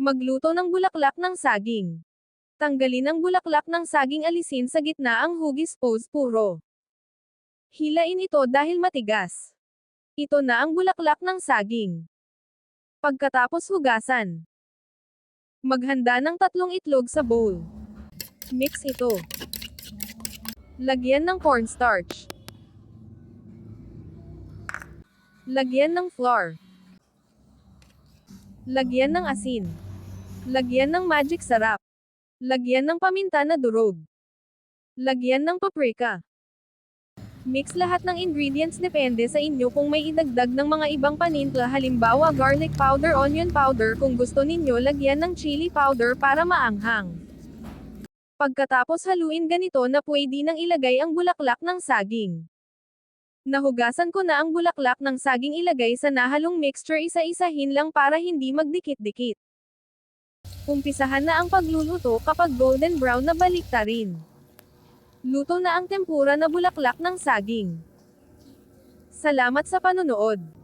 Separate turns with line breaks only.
Magluto ng bulaklak ng saging. Tanggalin ang bulaklak ng saging alisin sa gitna ang hugis pose puro. Hilain ito dahil matigas. Ito na ang bulaklak ng saging. Pagkatapos hugasan. Maghanda ng tatlong itlog sa bowl. Mix ito. Lagyan ng cornstarch. Lagyan ng flour. Lagyan ng asin. Lagyan ng magic sarap. Lagyan ng paminta na durog. Lagyan ng paprika. Mix lahat ng ingredients depende sa inyo kung may idagdag ng mga ibang paninta halimbawa garlic powder, onion powder kung gusto ninyo lagyan ng chili powder para maanghang. Pagkatapos haluin ganito na pwede nang ilagay ang bulaklak ng saging. Nahugasan ko na ang bulaklak ng saging ilagay sa nahalong mixture isa-isahin lang para hindi magdikit-dikit. Umpisahan na ang pagluluto kapag golden brown na baliktarin. Luto na ang tempura na bulaklak ng saging. Salamat sa panonood.